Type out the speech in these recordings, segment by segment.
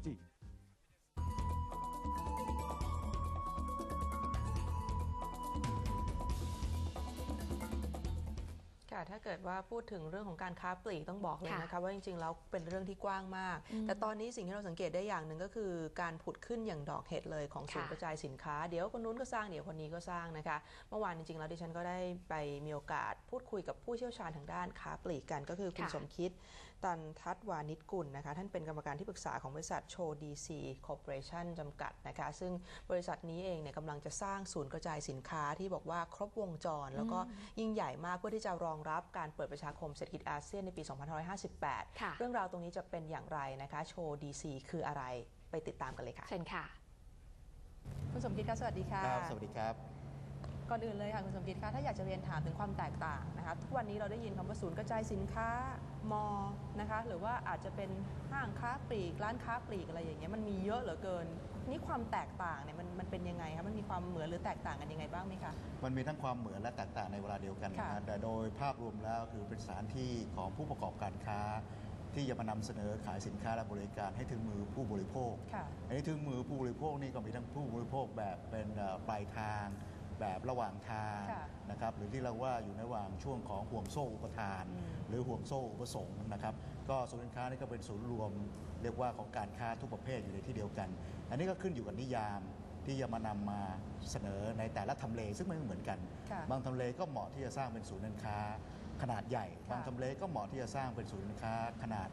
คว ค่ะถ้าเกิดว่าพูดถึงเรื่องของการค้าปลีกต้องบอกเลยค่ะนะคะว่าจริงๆแล้วเป็นเรื่องที่กว้างมาก แต่ตอนนี้สิ่งที่เราสังเกตได้อย่างหนึ่งก็คือ การผุดขึ้นอย่างดอกเห็ดเลยของศูนย์ค่ะกระจายสินค้า เดี๋ยวคนนู้นก็สร้างเดี๋ยวคนนี้ก็สร้างนะคะ เมื่อวานจริงๆแล้วดิฉันก็ได้ไปมีโอกาสพูดคุยกับผู้เชี่ยวชาญทางด้านค้าปลีกกัน ก็คือคุณค่ะสมคิดตันทัศน์วานิชกุลนะคะท่านเป็นกรรมการที่ปรึกษาของบริษัทโชดีซีคอร์ปอเรชั่นจำกัดนะคะซึ่งบริษัทนี้เองเนี่ยกำลังจะสร้างศูนย์กระจายสินค้าที่บอกว่าครบวงจร แล้วก็ยิ่งใหญ่มากเพื่อที่จะรองรับการเปิดประชาคมเศรษฐกิจอาเซียนในปี 2558ค่ะเรื่องราวตรงนี้จะเป็นอย่างไรนะคะ โชว์ดีซีคืออะไรไปติดตามกันเลยค่ะ เชิญค่ะ คุณสมคิดคะสวัสดีค่ะ ครับ สวัสดีครับ ก่อนอื่นเลยค่ะคุณสมคิดคะถ้าอยากจะเรียนถามถึงความแตกต่างนะคะทุกวันนี้เราได้ยินคำว่าศูนย์กระจายสินค้ามอนะคะหรือว่าอาจจะเป็นห้างค้าปลีกร้านค้าปลีกอะไรอย่างเงี้ยมันมีเยอะเหลือเกิน นี่ความแตกต่างเนี่ยมันมันเป็นยังไงคะมันมีความเหมือนหรือแตกต่างกันยังไงบ้างไหมคะมันมีทั้งความเหมือนและแตกต่างในเวลาเดียวกันนะค่ะฮะแต่โดยภาพรวมแล้วคือเป็นสถานที่ของผู้ประกอบการค้าที่จะมานำเสนอขายสินค้าและบริการให้ถึงมือผู้บริโภคค่ะอันนี้ถึงมือผู้บริโภคนี่ก็มีทั้งผู้บริโภคแบบเป็นเอ่อปลายทาง แบบระหว่างทางค่ะนะครับหรือที่เราว่าอยู่ในระหว่างช่วงของห่วงโซ่อุปทานอืมหรือห่วงโซ่อุปสงค์นะครับก็ศูนย์การค้านี่ก็เป็นศูนย์รวม เรียกว่าของการค้าทุกประเภทอยู่ในที่เดียวกัน อันนี้ก็ขึ้นอยู่กับนิยามที่จะมานำมาเสนอในแต่ละทำเลซึ่งไม่เหมือนกันค่ะบางทำเลก็เหมาะที่จะสร้างเป็นศูนย์การค้าขนาดใหญ่ค่ะบางทำเลก็เหมาะที่จะสร้างเป็นศูนย์การค้าขนาด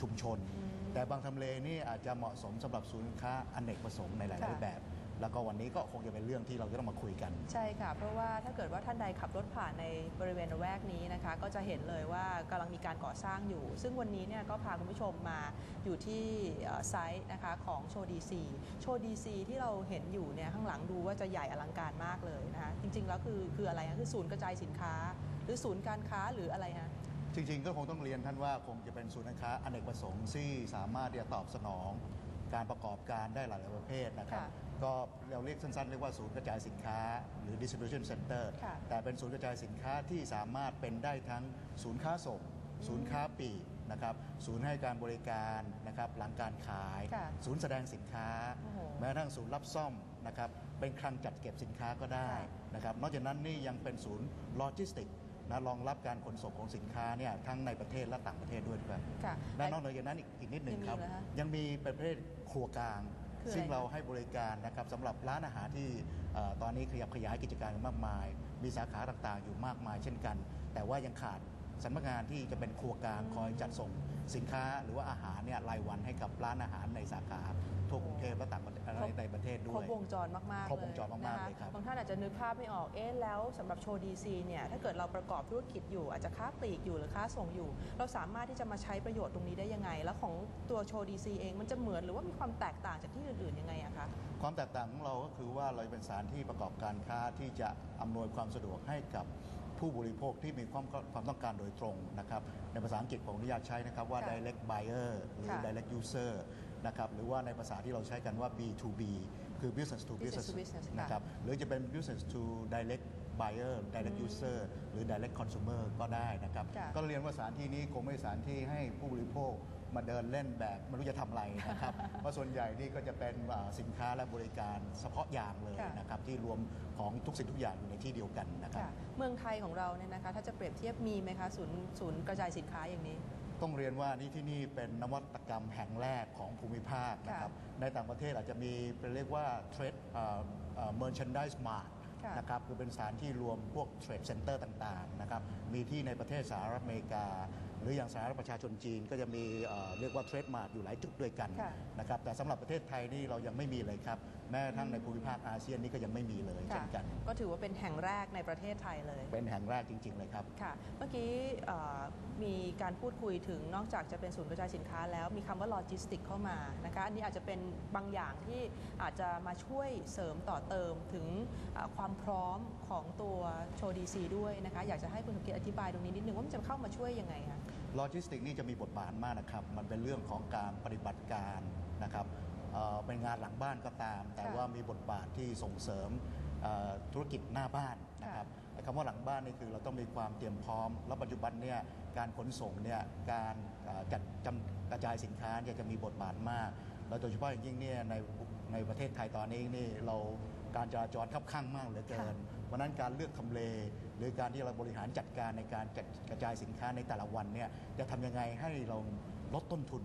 ชุมชนอืมแต่บางทำเลนี่อาจจะเหมาะสมสำหรับศูนย์การค้าอเนกประสงค์ในหลายค่ะๆแบบ แล้วก็วันนี้ก็คงจะเป็นเรื่องที่เราจะต้องมาคุยกัน ใช่ค่ะ เพราะว่าถ้าเกิดว่าท่านใดขับรถผ่านในบริเวณระแวกนี้นะคะ ก็จะเห็นเลยว่ากำลังมีการก่อสร้างอยู่ ซึ่งวันนี้เนี่ยก็พาคุณผู้ชมมาอยู่ที่เอ่อไซต์นะคะของโชว์ดีซีโชว์ดีซีที่เราเห็นอยู่เนี่ยข้างหลังดูว่าจะใหญ่อลังการมากเลยนะคะจริงๆแล้วคือคืออะไรคะคือศูนย์กระจายสินค้า หรือศูนย์การค้าหรืออะไรฮะจริงๆก็คงต้องเรียนท่านว่าคงจะเป็นศูนย์การค้าอเนกประสงค์ที่สามารถที่จะตอบสนอง การประกอบการได้หลายๆประเภทนะครับค่ะก็เราเรียกสั้นๆ เรียกว่าศูนย์กระจายสินค้า หรือ distribution center ค่ะแต่เป็นศูนย์กระจายสินค้าที่สามารถเป็นได้ทั้งศูนย์ค้าส่ง ศูนย์ค้าปลีกนะครับศูนย์ให้การบริการนะครับหลังการขายค่ะศูนย์แสดงสินค้าโอ้โหแม้กระทั่งศูนย์รับซ่อมนะครับเป็นคลังจัดเก็บสินค้าก็ได้ค่ะนะครับนอกจากนั้นนี่ยังเป็นศูนย์โลจิสติก นะรองรับการขนส่งของสินค้าเนี่ยทั้งในประเทศและต่างประเทศด้วยครับค่ะและนอกเหนือจากนั้นอีกอีกนิดหนึ่งครับ ยังมีเหรอคะยังมีเป็นประเภทครัวกลางคืออะไรซึ่งเราให้บริการนะครับสำหรับร้านอาหารที่เอ่อตอนนี้ขยับขยายกิจการกันมากมาย มีสาขาต่างๆ อยู่มากมายเช่นกัน แต่ว่ายังขาดสำนักงานที่จะเป็นครัวกลางคอยจัดส่งสินค้าหรือว่าอาหารเนี่ยรายวันให้กับร้านอาหารในสาขาทั่วกรุงเทพและต่างประเทศครบในประ เทศด้ครวบยวงจรมากๆครบวงจรมากๆนะะเลยครับบางท่านอาจจะนึกภาพไม่ออกเอ๊ะแล้วสำหรับโชว์ดีซีเนี่ยถ้าเกิดเราประกอบธุรกิจอยู่ อาจจะค้าปลีกอยู่หรือค้าส่งอยู่ เราสามารถที่จะมาใช้ประโยชน์ตรงนี้ได้ยังไง แล้วของตัวโชว์ดีซีเองมันจะเหมือนหรือว่ามีความแตกต่างจากที่อื่นๆยังไงอะคะความแตกต่างของเราก็คือว่าเราเป็นสถานที่ประกอบการค้าที่จะอำนวยความสะดวกให้กับผู้บริโภคที่มีความความต้องการโดยตรงนะครับในภาษาอังกฤษผมอนุญาตใช้นะครับว่าค่ะ direct buyer หรือค่ะ direct user นะครับหรือว่าในภาษาที่เราใช้กันว่า B2B คือ business to Business business to business ค่ะนะครับหรือจะเป็น business to direct buyer direct user หรือ direct consumer ก็ได้นะครับค่ะก็เรียนว่าสถานที่นี้คงไม่ใช่สถานที่ให้ผู้บริโภคมาเดินเล่นแบบไม่รู้จะทำอะไรนะครับ เพราะส่วนใหญ่นี่ก็จะเป็นอ่าสินค้าและบริการเฉพาะอย่างเลยค่ะนะครับ ที่รวมของทุกสิ่งทุกอย่างอยู่ในที่เดียวกันนะครับค่ะเมืองไทยของเราเนี่ยนะคะถ้าจะเปรียบเทียบมีไหมคะศูนย์ศูนย์กระจายสินค้าอย่างนี้ ต้องเรียนว่านี่ที่นี่เป็นนวัตกรรมแห่งแรกของภูมิภาคนะครับในต่างประเทศอาจจะมีเป็นเรียกว่า trade เอ่อเอ่อ merchandise mart ค่ะนะครับคือเป็นสถานที่รวมพวก trade center ต่างๆนะครับมีที่ในประเทศสหรัฐอเมริกา หรืออย่างสหรัฐประชาชนจีนก็จะมีเอ่อเรียกว่า trade mart อยู่หลายจุดด้วยกันค่ะนะครับแต่สำหรับประเทศไทยนี่เรายังไม่มีเลยครับแม้กระทั่งในภูมิภาคอาเซียนนี่ก็ยังไม่มีเลยเช่นกัน ก็ถือว่าเป็นแห่งแรกในประเทศไทยเลย เป็นแห่งแรกจริง ๆ เลยครับค่ะเมื่อกี้เอ่อมีการพูดคุยถึงนอกจากจะเป็นศูนย์กระจายสินค้าแล้วมีคำว่าโลจิสติกเข้ามานะคะอันนี้อาจจะเป็นบางอย่างที่อาจจะมาช่วยเสริมต่อเติมถึงเอ่อความพร้อมของตัวโชว์ดีซีด้วยนะคะ อยากจะให้คุณสมเกียรติอธิบายตรงนี้นิดนึงว่ามันจะเข้ามาช่วยยังไงคะโลจิสติกนี่จะมีบทบาทมากนะครับ มันเป็นเรื่องของการปฏิบัติการนะครับเอ่อเป็นงานหลังบ้านก็ตาม แต่ค่ะว่ามีบทบาทที่ส่งเสริมเอ่อธุรกิจหน้าบ้านนะครับไอ้คำว่าหลังบ้านนี่คือเราต้องมีความเตรียมพร้อม แล้วปัจจุบันเนี่ยการขนส่งเนี่ยการเอ่อจัดจำกระจายสินค้าเนี่ยจะมีบทบาทมากเราแล้วโดยเฉพาะอย่างยิ่งเนี่ยในในประเทศไทยตอนนี้นี่เราการจราจรคับข้างมากเหลือเกินเพ ราะฉะนั้นการเลือกทำเล หรือการที่เราบริหารจัดการในการจัดกระจายสินค้าในแต่ละวันเนี่ยจะทำยังไงให้เราลดต้นทุน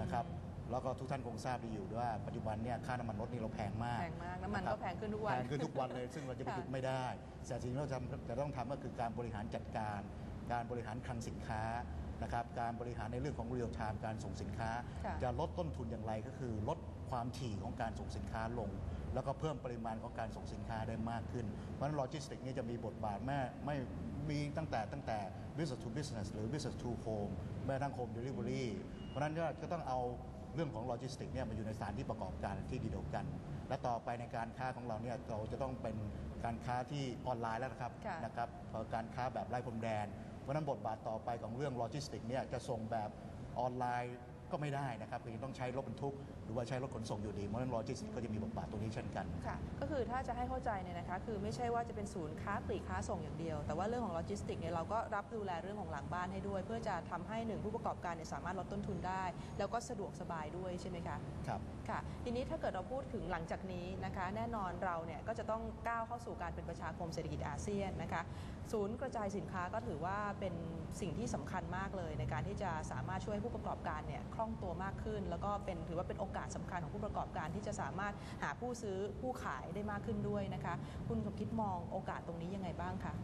นะครับแล้วก็ทุกท่านคงทราบดีอยู่ว่าปัจจุบันเนี่ยค่าน้ำมันรถนี่เราแพงมากแพงมากน้ำมันะครับก็แพงขึ้นทุกวันแพงขึ้นทุกวันเลย ซึ่งเราจะไปค่ะหยุดไม่ได้แต่สิ่งที่เราจำจะต้องทำก็คือการบริหารจัดการ การบริหารคลังสินค้านะครับการบริหารในเรื่องของเรียลไทม์การส่งสินค้าค่ะจะลดต้นทุนอย่างไรก็คือลดความถี่ของการส่งสินค้าลง แล้วก็เพิ่มปริมาณของการส่งสินค้าได้มากขึ้น เพราะฉะนั้นโลจิสติกนี่จะมีบทบาทแม่ไม่มีตั้งแต่ตั้งแต่ business to business หรือ business to home แม้กระทั่ง home delivery เพราะฉะนั้นก็ก็ต้องเอาเรื่องของโลจิสติกเนี่ยมาอยู่ในสถานที่ประกอบการที่ดีเดียวกัน และต่อไปในการค้าของเราเนี่ยเราจะต้องเป็นการค้าที่ออนไลน์แล้วนะครับค่ะนะครับเอ่อการค้าแบบไร้พรมแดน เพราะฉะนั้นบทบาทต่อไปของเรื่องโลจิสติกเนี่ยจะส่งแบบออนไลน์ก็ไม่ได้นะครับคือต้องใช้รถบรรทุกหรือว่าใช้รถขนส่งอยู่ดีเพราะฉะนั้นโลจิสติกก็จะมีบทบาทตรงนี้เช่นกัน ค่ะ ก็คือถ้าจะให้เข้าใจเนี่ยนะคะ คือไม่ใช่ว่าจะเป็นศูนย์ค้าปลีกค้าส่งอย่างเดียว แต่ว่าเรื่องของโลจิสติกเนี่ยเราก็รับดูแลเรื่องของหลังบ้านให้ด้วย เพื่อจะทำให้หนึ่งผู้ประกอบการเนี่ยสามารถลดต้นทุนได้ แล้วก็สะดวกสบายด้วยใช่ไหมคะ ครับ ค่ะ ทีนี้ถ้าเกิดเราพูดถึงหลังจากนี้นะคะ แน่นอนเราเนี่ยก็จะต้องก้าวเข้าสู่การเป็นประชาคมเศรษฐกิจอาเซียนนะคะ ศูนย์กระจายสินค้าก็ถือว่าเป็นสิ่งที่สำคัญมากเลย ในการที่จะสามารถช่วยให้ผู้ประกอบการเนี่ยคล่องตัวมากขึ้น แล้วก็เป็นถือว่าเป็นโอกาสสำคัญของผู้ประกอบการที่จะสามารถหาผู้ซื้อผู้ขายได้มากขึ้นด้วยนะคะคุณสมคิดมองโอกาสตรงนี้ยังไงบ้างคะ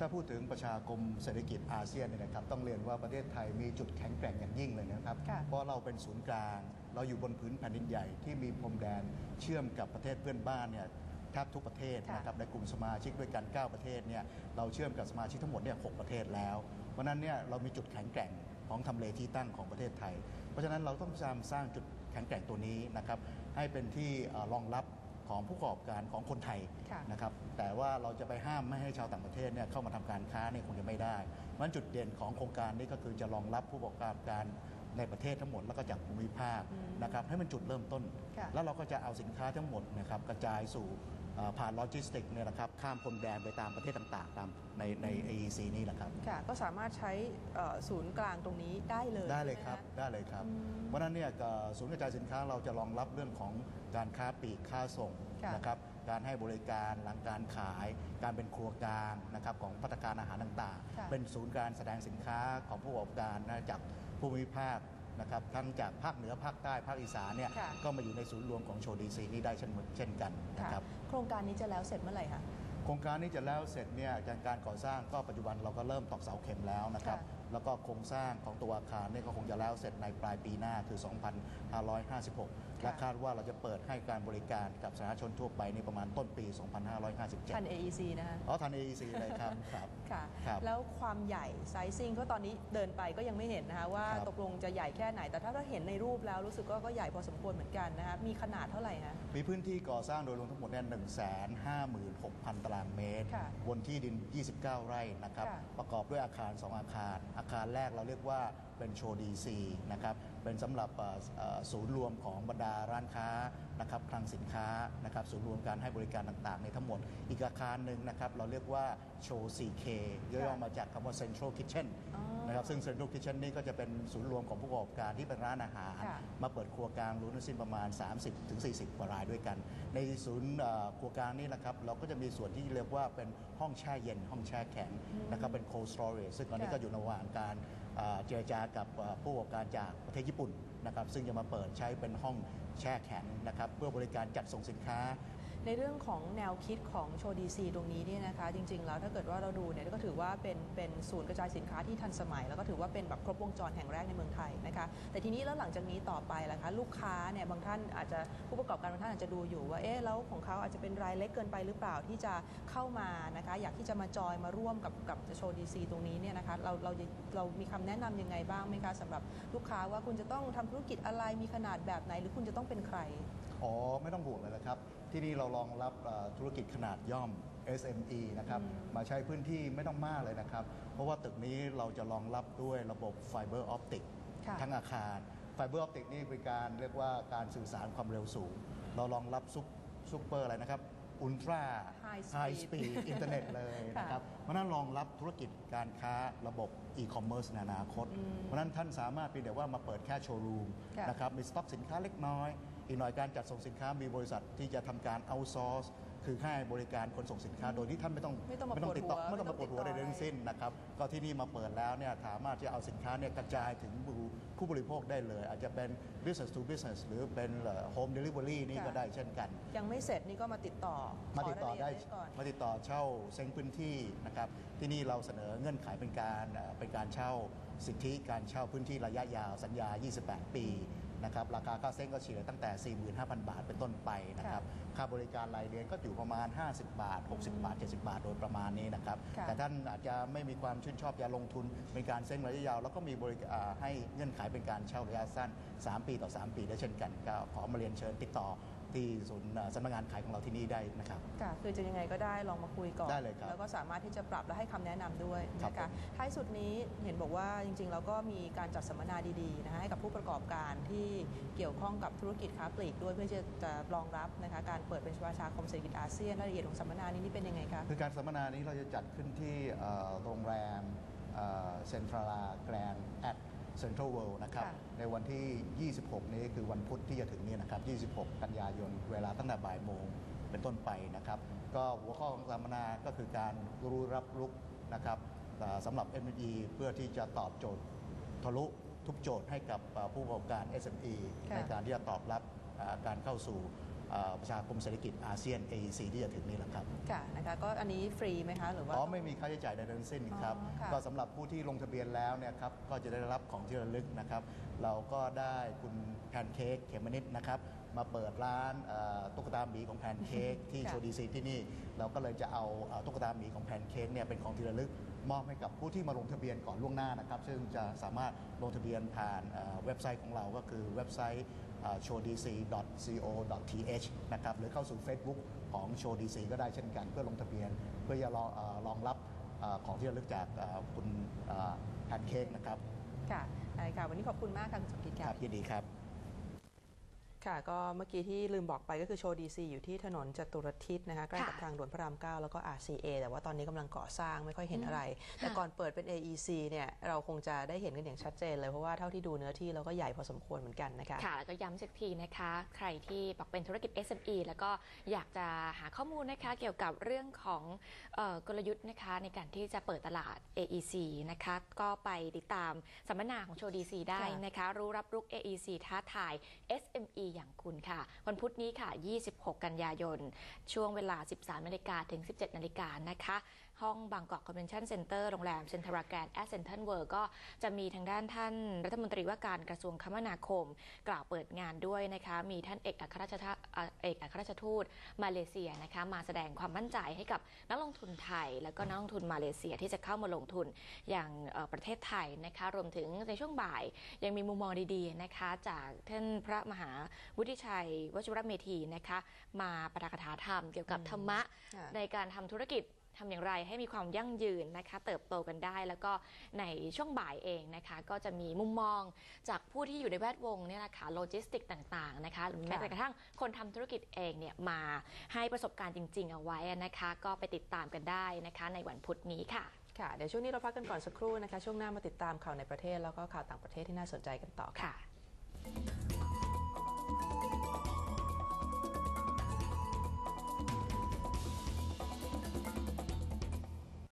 ถ้าพูดถึงประชาคมเศรษฐกิจอาเซียนเนี่ยนะครับต้องเรียนว่าประเทศไทยมีจุดแข็งแกร่งอย่างยิ่งเลยนะครับค่ะเพราะเราเป็นศูนย์กลาง เราอยู่บนพื้นแผ่นดินใหญ่ที่มีพรมแดนเชื่อมกับประเทศเพื่อนบ้านเนี่ยแทบทุกประเทศค่ะนะครับในกลุ่มสมาชิกด้วยกัน 9 ประเทศเนี่ยเราเชื่อมกับสมาชิกทั้งหมดเนี่ยหประเทศแล้ว เพราะฉะนั้นเนี่ยเรามีจุดแข็งแกร่งของทำเลที่ตั้งของประเทศไทย เพราะฉะนั้นเราต้องพยายามสร้างจุดแข็งแกร่งตัวนี้นะครับให้เป็นที่เอ่อรองรับของผู้ประกอบการของคนไทยค่ะนะครับแต่ว่าเราจะไปห้ามไม่ให้ชาวต่างประเทศเนี่ยเข้ามาทำการค้าเนี่ยคงจะไม่ได้เพราะฉะนั้นจุดเด่นของโครงการนี้ก็คือจะรองรับผู้ประกอบการในประเทศทั้งหมดแล้วก็จากภูมิภาคอืมนะครับให้มันจุดเริ่มต้นค่ะแล้วเราก็จะเอาสินค้าทั้งหมดนะครับกระจายสู่เอ่อ ผ่านโลจิสติกเนี่ยนะครับข้ามพรมแดนไปตามประเทศต่างๆ ตามในใน AEC นี่แหละครับค่ะก็สามารถใช้เอ่อศูนย์กลางตรงนี้ได้เลยได้เลยใช่ครับหมะได้เลยครับอืมเพราะฉะนั้นเนี่ยก็ศูนย์กระจายสินค้าเราจะรองรับเรื่องของการค้าปลีกค้าส่งค่ะนะครับการให้บริการหลังการขาย การเป็นครัวกลางนะครับของพัตตาการอาหารต่างค่ะๆเป็นศูนย์การแสดงสินค้าของผู้ประกอบการนะจากภูมิภาค นะครับทั้งจากภาคเหนือภาคใต้ภาคอีสานเนี่ยค่ะก็มาอยู่ในศูนย์รวมของโชว์ดีซีนี้ได้เช่นเช่นกันนะค่ะครับ โครงการนี้จะแล้วเสร็จเมื่อไหร่คะ โครงการนี้จะแล้วเสร็จเนี่ยการการก่อสร้างก็ปัจจุบันเราก็เริ่มตอกเสาเข็มแล้วนะครับ ค่ะแล้วก็โครงสร้างของตัวอาคารเนี่ยก็คงจะแล้วเสร็จในปลายปีหน้าคือ 2556 และคาดว่าเราจะเปิดให้การบริการกับสาธารณชนทั่วไปในประมาณต้นปี 2557 ทัน AEC นะคะอ๋อทัน AEC เลยครับครับค่ะครับแล้วความใหญ่ไซซิ่งเพราะตอนนี้เดินไปก็ยังไม่เห็นนะคะว่าครับตกลงจะใหญ่แค่ไหน แต่ถ้าเราเห็นในรูปแล้วรู้สึกว่าก็ใหญ่พอสมควรเหมือนกันนะคะมีขนาดเท่าไหร่คะมีพื้นที่ก่อสร้างโดยรวมทั้งหมดเนี่ย156,000 ตารางเมตรค่ะบนที่ดิน 29 ไร่นะครับค่ะประกอบด้วยอาคาร 2 อาคารอาคารแรกเราเรียกว่าเป็นโชว์ดีซีนะครับเป็นสำหรับศูนย์รวมของบรรดาร้านค้านะครับคลังสินค้านะครับศูนย์รวมการให้บริการต่างๆ ในทั้งหมด อีกอาคารหนึ่งนะครับเราเรียกว่าโชว์ 4K ย่อมาจากคำว่า Central Kitchen อ๋อนะครับซึ่ง Central Kitchen นี่ก็จะเป็นศูนย์รวมของผู้ประกอบการที่เป็นร้านอาหาร ค่ะมาเปิดครัวกลางรู้ทั้งสิ้นประมาณ 30-40ถึง40 กว่ารายด้วยกัน ในศูนย์เอ่อครัวกลางนี่นะครับเราก็จะมีส่วนที่เรียกว่าเป็นห้องแช่เย็น ห้องแช่แข็งนะครับเป็น cold storage ซึ่งตอนนี้ค่ะ ก็อยู่ในระหว่างการเอ่อเจรจากับเอ่อผู้ประกอบการจากประเทศญี่ปุ่นนะครับซึ่งจะมาเปิดใช้เป็นห้องแช่แข็งนะครับเพื่อบริการจัดส่งสินค้า ในเรื่องของแนวคิดของโชว์ดีซีตรงนี้เนี่ยนะคะ จริง ๆ แล้วถ้าเกิดว่าเราดูเนี่ยก็ถือว่าเป็นเป็นศูนย์กระจายสินค้าที่ทันสมัย แล้วก็ถือว่าเป็นแบบครบวงจรแห่งแรกในเมืองไทยนะคะแต่ทีนี้แล้วหลังจากนี้ต่อไปล่ะคะลูกค้าเนี่ยบางท่านอาจจะผู้ประกอบการบางท่านอาจจะดูอยู่ว่าเอ๊ะแล้วของเขาอาจจะเป็นรายเล็กเกินไปหรือเปล่าที่จะเข้ามานะคะอยากที่จะมาจอยมาร่วมกับกับโชว์ดีซีตรงนี้เนี่ยนะคะเราเราเรามีคำแนะนำยังไงบ้างไหมคะสำหรับลูกค้าว่าคุณจะต้องทำธุรกิจอะไรมีขนาดแบบไหน หรือคุณจะต้องเป็นใคร อ๋อ ไม่ต้องห่วงเลยนะครับ ที่นี่เรารองรับเอ่อธุรกิจขนาดย่อม SME นะครับ มาใช้พื้นที่ไม่ต้องมากเลยนะครับ เพราะว่าตึกนี้เราจะรองรับด้วยระบบไฟเบอร์ออปติกค่ะทั้งอาคารไฟเบอร์ออปติกนี่เป็นการเรียกว่าการสื่อสารความเร็วสูง เรารองรับซุปซุปเปอร์อะไรนะครับ อุลตร้า High ไฮ speed สปีดอินเทอร์เน็ตเลยนะครับเพราะฉะนั้นรองรับธุรกิจการค้าระบบอีคอมเมิร์ซในอนาคต เพราะฉะนั้นท่านสามารถเพียงแต่ว่ามาเปิดแค่โชว์รูมค่ะ นะครับมีสต็อกสินค้าเล็กน้อย อีกหน่อยการจัดส่งสินค้ามีบริษัทที่จะทำการเอาซอร์สคือให้บริการขนส่งสินค้าโดยที่ท่านไม่ต้องไม่ต้องมาติดต่อปวดหัวไม่ต้องมาปวดหัวไม่ใดต้องติดต่อ ๆทั้งสิ้นนะครับก็ที่นี่มาเปิดแล้วเนี่ยสามารถจะเอาสินค้าเนี่ยกระจายถึง ผู้บริโภคได้เลย อาจจะเป็น business to business หรือเป็นเอ่อ home delivery นี่ก็ได้เช่นกัน ยังไม่เสร็จนี่ก็มาติดต่อมาติดต่อขรยละได้เยก่อนมาติดต่อเช่าเซ้งพื้นที่นะครับที่นี่เราเสนอเงื่อนไขเป็นการเอ่อเป็นการเช่าสิทธิการเช่าพื้นที่ระยะยาวสัญญา 28 ปี นะครับราคาค่าเซ้งก็เฉลี่ยตั้งแต่ 45,000 บาทเป็นต้นไปนะครับค่าบริการรายเดือนก็อยู่ประมาณ 50 บาท 60 บาท 70 บาทโดยประมาณนี้นะครับค่ะแต่ท่านอาจจะไม่มีความชื่นชอบอยากลงทุนเป็นการเซ้งระยะยาว แล้วก็มีบริอ่าให้เงื่อนไขเป็นการเช่าระยะสั้น 3 ปีต่อ 3 ปีได้เช่นกันก็ขอมาเรียนเชิญติดต่อ ที่ศูนย์เอ่อสำนักงานขายของเราที่นี่ได้นะครับ ค่ะคือจะยังไงก็ได้ลองมาคุยก่อน ได้เลยครับแล้วก็สามารถที่จะปรับและให้คำแนะนำด้วยครับนะคะท้ายสุดนี้เห็นบอกว่าจริงๆเราก็มีการจัดสัมมนาดีๆนะคะให้กับผู้ประกอบการที่เกี่ยวข้องกับธุรกิจค้าปลีกด้วยเพื่อจะจะรองรับนะคะการเปิดเป็นประชาคมเศรษฐกิจอาเซียนรายละเอียดของสัมมนานี้นี่เป็นยังไงคะ คือการสัมมนานี้เราจะจัดขึ้นที่เอ่อโรงแรมเซ็นทรัลแกรนด์แอด เซ็นทรัลเวิลด์นะครับ ค่ะ ในวันที่ 26 นี้คือวันพุธที่จะถึงนี้นะครับ 26 กันยายน เวลาตั้งแต่บ่ายโมงเป็นต้นไปนะครับ ก็หัวข้อของสัมมนาก็คือการรู้รับลุกนะครับเอ่อสำหรับ ME เพื่อที่จะตอบโจทย์ทะลุทุกโจทย์ให้กับเอ่อผู้ประกอบการ SME ค่ะ ในการที่จะตอบรับเอ่อการเข้าสู่เอ่อ ประชาคมเศรษฐกิจอาเซียน AEC ที่จะถึงนี้แหละครับค่ะนะคะก็อันนี้ฟรีไหมคะหรือว่าอ๋อไม่มีค่าใช้จ่ายใดทั้งสิ้นครับอ๋อค่ะก็สำหรับผู้ที่ลงทะเบียนแล้วเนี่ยครับก็จะได้รับของที่ระลึกนะครับ เราก็ได้คุณแพนเค้กเขมมนิดนะครับมาเปิดร้านเอ่อตุ๊กตาหมีของแพนเค้กที่ค่ะโชว์ดีซีที่นี่ เราก็เลยจะเอาเอ่อตุ๊กตาหมีของแพนเค้กเนี่ยเป็นของที่ระลึกมอบให้กับผู้ที่มาลงทะเบียนก่อนล่วงหน้านะครับ ซึ่งจะสามารถลงทะเบียนผ่านเอ่อเว็บไซต์ของเราก็คือเว็บไซต์ show.dc.co.th นะครับหรือเข้าสู่ Facebook ของ Show DC ก็ได้เช่นกัน เพื่อลงทะเบียน เพื่อจะรองเอ่อรองรับเอ่อของที่ระลึกจากเอ่อคุณแพนเค้กนะครับ ค่ะได้ค่ะ วันนี้ขอบคุณมากค่ะ คุณสมคิดคค่ะรับยินดีครับ ค่ะก็เมื่อกี้ที่ลืมบอกไปก็คือโชว์ดีซีอยู่ที่ถนนจตุรทิศนะคะใกล้กับค่ะทางด่วนพระราม 9 แล้วก็ RCA แต่ว่าตอนนี้กำลังก่อสร้างไม่ค่อยเห็นอืมอะไร แต่ค่ะก่อนเปิดเป็น AEC เนี่ยเราคงจะได้เห็นกันอย่างชัดเจนเลยเพราะว่าเท่าที่ดูเนื้อที่เราก็ใหญ่พอสมควรเหมือนกันนะคะ ค่ะแล้วก็ย้ำสักทีนะคะ ใครที่บอกเป็นธุรกิจ SME แล้วก็อยากจะหาข้อมูลนะคะเกี่ยวกับเรื่องของเออกลยุทธ์นะคะในการที่จะเปิดตลาด AEC นะคะก็ไปติดตามสัมมนาของโชว์ DC ได้นะคะ รู้รับรุก AEC ท้าทาย SME อย่างคุณค่ะ วันพุธนี้ค่ะ 26 กันยายน ช่วงเวลา 13นาฬิกาถึง 17นาฬิกานะคะ ห้องบางกอกคอนเวนชั่นเซ็นเตอร์โรงแรมเซ็นทรัลแกรนด์แอสเซนทันเวิร์ก็จะมีทางด้านท่านรัฐมนตรีว่าการกระทรวงคมนาคม กล่าวเปิดงานด้วยนะคะ มีท่านเอกอัครราชทูตเอ่อเอกอัครราชทูตมาเลเซียนะคะมาแสดงความมั่นใจให้กับนักลงทุนไทย แล้วก็นักลงทุนมาเลเซียที่จะเข้ามาลงทุนอย่างเอ่อประเทศไทยนะคะรวมถึงในช่วงบ่ายยังมีมุมมองดีๆนะคะจากท่านพระมหาวุฒิชัยวชิรเมธีนะคะมาประกถาธรรมเกี่ยวกับธรรมะค่ะในการทำธุรกิจ ทำอย่างไรให้มีความยั่งยืนนะคะ เติบโตกันได้ แล้วก็ในช่วงบ่ายเองนะคะ ก็จะมีมุมมองจากผู้ที่อยู่ในแวดวงเนี่ยแหละค่ะโลจิสติกต่างๆนะคะหรือแม้แต่กระทั่งคนทำธุรกิจเองเนี่ยมาให้ประสบการณ์จริง ๆ เอาไว้นะคะ ก็ไปติดตามกันได้นะคะ ในวันพุธนี้ค่ะค่ะเดี๋ยวช่วงนี้เราพักกันก่อนสักครู่นะคะ ช่วงหน้ามาติดตามข่าวในประเทศแล้วก็ข่าวต่างประเทศที่น่าสนใจกันต่อค่ะค่ะ